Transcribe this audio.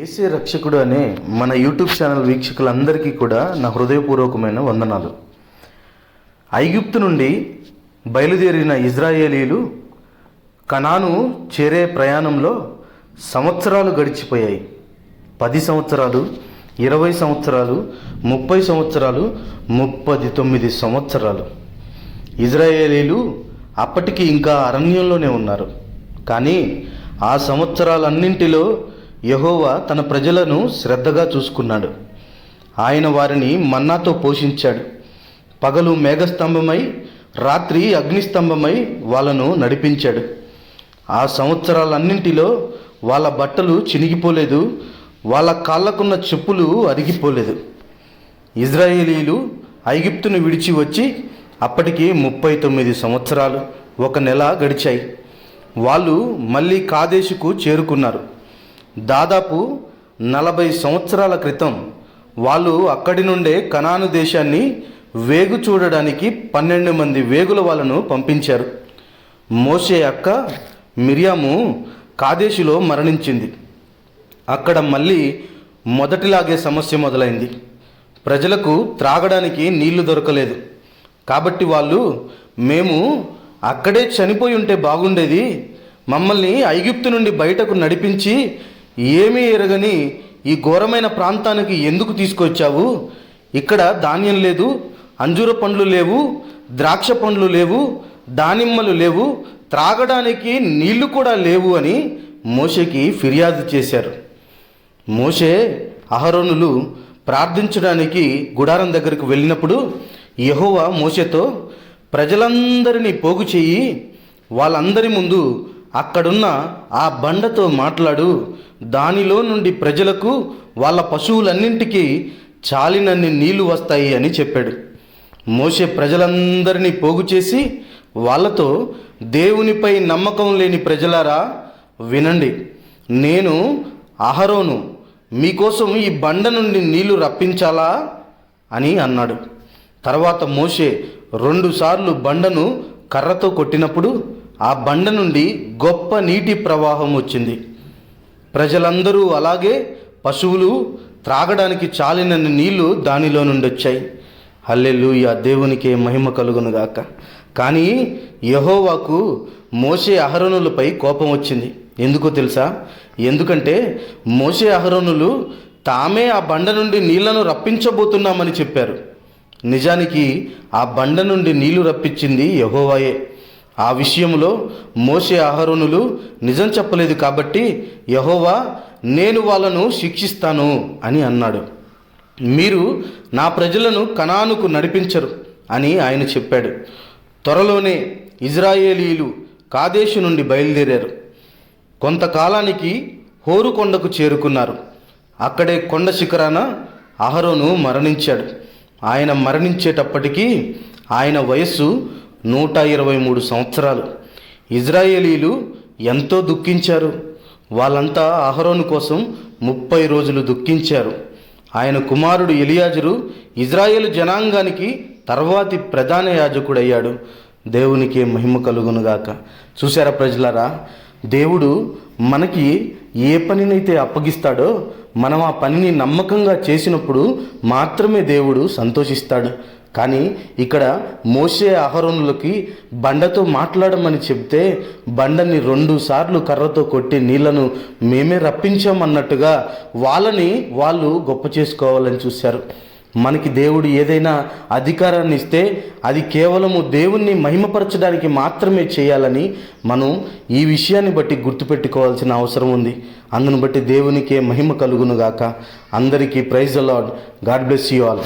ఏసే రక్షకుడు అనే మన యూట్యూబ్ ఛానల్ వీక్షకులందరికీ కూడా నా హృదయపూర్వకమైన వందనాలు. ఐగుప్తు నుండి బయలుదేరిన ఇజ్రాయేలీలు కనాను చేరే ప్రయాణంలో సంవత్సరాలు గడిచిపోయాయి. పది సంవత్సరాలు ఇరవై సంవత్సరాలు ముప్పై సంవత్సరాలు ముప్పది తొమ్మిది సంవత్సరాలు. ఇజ్రాయేలీలు అప్పటికి ఇంకా అరణ్యంలోనే ఉన్నారు. కానీ ఆ సంవత్సరాలన్నింటిలో యహోవా తన ప్రజలను శ్రద్ధగా చూసుకున్నాడు. ఆయన వారిని మన్నాతో పోషించాడు. పగలు మేఘస్తంభమై రాత్రి అగ్నిస్తంభమై వాళ్ళను నడిపించాడు. ఆ సంవత్సరాలన్నింటిలో వాళ్ళ బట్టలు చినిగిపోలేదు వాళ్ళ కాళ్ళకున్న చెప్పులు అరిగిపోలేదు. ఇజ్రాయేలీలు ఐగిప్తును విడిచి వచ్చి అప్పటికి ముప్పై తొమ్మిది సంవత్సరాలు ఒక నెల గడిచాయి. వాళ్ళు మళ్ళీ కాదేశుకు చేరుకున్నారు. దాదాపు నలభై సంవత్సరాల క్రితం వాళ్ళు అక్కడి నుండే కనాను దేశాన్ని వేగు చూడడానికి పన్నెండు మంది వేగుల వాళ్ళను పంపించారు. మోసే అక్క మిరియాము కాదేశిలో మరణించింది. అక్కడ మళ్ళీ మొదటిలాగే సమస్య మొదలైంది. ప్రజలకు త్రాగడానికి నీళ్ళు దొరకలేదు. కాబట్టి వాళ్ళు మేము అక్కడే చనిపోయి ఉంటే బాగుండేది. మమ్మల్ని ఐగుప్తు నుండి బయటకు నడిపించి ఏమీ ఎరగని ఈ ఘోరమైన ప్రాంతానికి ఎందుకు తీసుకొచ్చావు? ఇక్కడ ధాన్యం లేదు అంజూర పండ్లు లేవు ద్రాక్ష పండ్లు లేవు దానిమ్మలు లేవు త్రాగడానికి నీళ్ళు కూడా లేవు అని మోషేకి ఫిర్యాదు చేశారు. మోషే అహరోనులు ప్రార్థించడానికి గుడారం దగ్గరకు వెళ్ళినప్పుడు యహోవా మోషేతో ప్రజలందరినీ పోగు చేయి వాళ్ళందరి ముందు అక్కడున్న ఆ బండతో మాట్లాడు. దానిలో నుండి ప్రజలకు వాళ్ళ పశువులన్నింటికీ చాలినన్ని నీళ్ళు వస్తాయి అని చెప్పాడు. మోషే ప్రజలందరినీ పోగు చేసి వాళ్ళతో దేవునిపై నమ్మకం లేని ప్రజలారా వినండి. నేను అహరోను మీకోసం ఈ బండ నుండి నీళ్ళు రప్పించాలా? అని అన్నాడు. తర్వాత మోషే రెండుసార్లు బండను కర్రతో కొట్టినప్పుడు ఆ బండ నుండి గొప్ప నీటి ప్రవాహం వచ్చింది. ప్రజలందరూ అలాగే పశువులు త్రాగడానికి చాలినన్ని నీళ్ళు దానిలో నుండి వచ్చాయి హల్లెలూయ! దేవునికే మహిమ కలుగునుగాక కానీ యహోవాకు మోసే అహరణులపై కోపం వచ్చింది. ఎందుకో తెలుసా? ఎందుకంటే మోసే అహరణులు తామే ఆ బండ నుండి నీళ్ళను రప్పించబోతున్నామని చెప్పారు. నిజానికి ఆ బండ నుండి నీళ్ళు రప్పించింది యహోవాయే. ఆ విషయంలో మోసే అహరోనులు నిజం చెప్పలేదు కాబట్టి యహోవా నేను వాళ్ళను శిక్షిస్తాను అని అన్నాడు. మీరు నా ప్రజలను కనానుకు నడిపించరు అని ఆయన చెప్పాడు. త్వరలోనే ఇజ్రాయేలీలు కాదేశు నుండి బయలుదేరారు. కొంతకాలానికి హోరు కొండకు చేరుకున్నారు. అక్కడే కొండ శిఖరాన అహరోను మరణించాడు. ఆయన మరణించేటప్పటికీ ఆయన వయస్సు నూట ఇరవై మూడు సంవత్సరాలు. ఇజ్రాయేలీలు ఎంతో దుఃఖించారు. వాళ్ళంతా అహరోను కోసం ముప్పై రోజులు దుఃఖించారు. ఆయన కుమారుడు ఎలియాజరు ఇజ్రాయేల్ జనాంగానికి తర్వాతి ప్రధాన యాజకుడయ్యాడు. దేవునికి మహిమ కలుగునుగాక చూసారా ప్రజలారా? దేవుడు మనకి ఏ పనినైతే అప్పగిస్తాడో మనం ఆ పనిని నమ్మకంగా చేసినప్పుడు మాత్రమే దేవుడు సంతోషిస్తాడు. కానీ ఇక్కడ మోసే అహరోనులకి బండతో మాట్లాడమని చెప్తే బండని రెండు సార్లు కర్రతో కొట్టి నీళ్ళను మేమే రప్పించామన్నట్టుగా వాళ్ళని వాళ్ళు గొప్ప చేసుకోవాలని చూశారు. మనకి దేవుడు ఏదైనా అధికారాన్ని ఇస్తే అది కేవలము దేవుణ్ణి మహిమపరచడానికి మాత్రమే చేయాలని మనం ఈ విషయాన్ని బట్టి గుర్తుపెట్టుకోవాల్సిన అవసరం ఉంది. అందును బట్టి దేవునికే మహిమ కలుగునుగాక. అందరికీ ప్రైజ్ అలాడ్ గాడ్ బ్లెస్ యూ ఆల్.